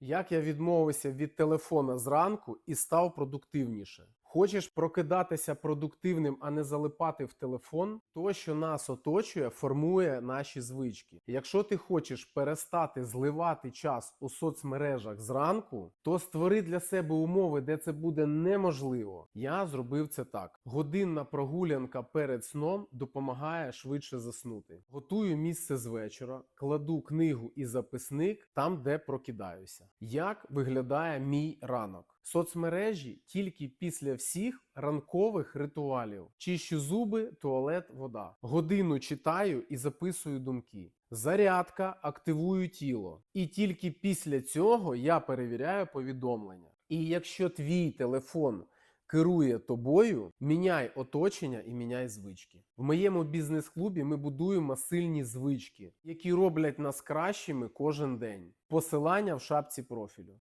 Як я відмовився від телефона зранку і став продуктивніше. Хочеш прокидатися продуктивним, а не залипати в телефон, то, що нас оточує, формує наші звички. Якщо ти хочеш перестати зливати час у соцмережах зранку, то створи для себе умови, де це буде неможливо. Я зробив це так: годинна прогулянка перед сном допомагає швидше заснути. Готую місце з вечора, кладу книгу і записник там, де прокидаюся. Як виглядає мій ранок? Соцмережі тільки після всіх ранкових ритуалів: чищу зуби, туалет, вода. Годину читаю і записую думки. Зарядка активую тіло. І тільки після цього я перевіряю повідомлення. І якщо твій телефон керує тобою, міняй оточення і міняй звички. В моєму бізнес-клубі ми будуємо сильні звички, які роблять нас кращими кожен день. Посилання в шапці профілю.